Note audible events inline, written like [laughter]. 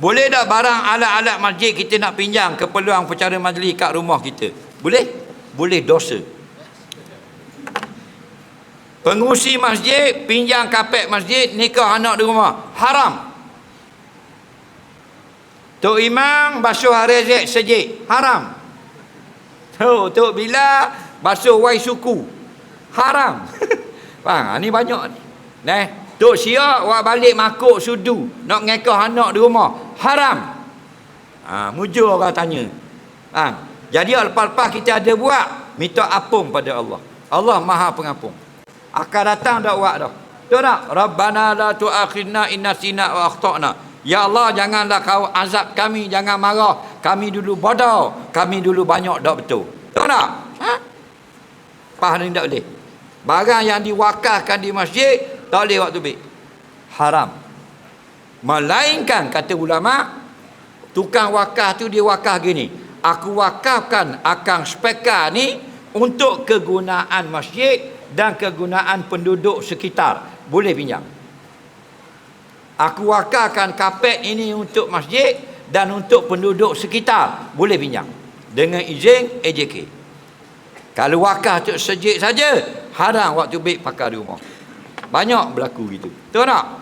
Boleh tak barang alat-alat masjid kita nak pinjam keperluan pecara majlis kat rumah kita? Boleh? Boleh dosa. Pengusi masjid pinjam kapek masjid nikah anak di rumah. Haram. Tok Imam basuh rezek sejik. Haram. Tok Tok Bila basuh wai suku. Haram. [laughs] Faham? Ha, ni banyak ni. Nah, Tok Syia awak balik makuk sudu nak ngekah anak di rumah. Haram. Ha, mujur orang tanya. Ha, jadi lepas-lepas kita ada buat, minta apung pada Allah. Allah Maha Pengampun. Akan datang dak buat dah. Betul tak? Rabbana la tu'akhidna inna sina wa akhtana. Ya Allah janganlah kau azab kami, jangan marah. Kami dulu bodoh, kami dulu banyak dak betul. Betul tak? Ha? Pah ni tak boleh. Barang yang diwakafkan di masjid tak boleh waktu baik. Haram. Melainkan kata ulama tukang wakaf tu dia wakaf gini. Aku wakafkan akan speka ni untuk kegunaan masjid dan kegunaan penduduk sekitar. Boleh pinjam. Aku wakafkan kapet ini untuk masjid dan untuk penduduk sekitar. Boleh pinjam. Dengan izin AJK. Kalau wakaf untuk sejik saja, haram waktu baik pakai di rumah. Banyak berlaku gitu. Tahu tak?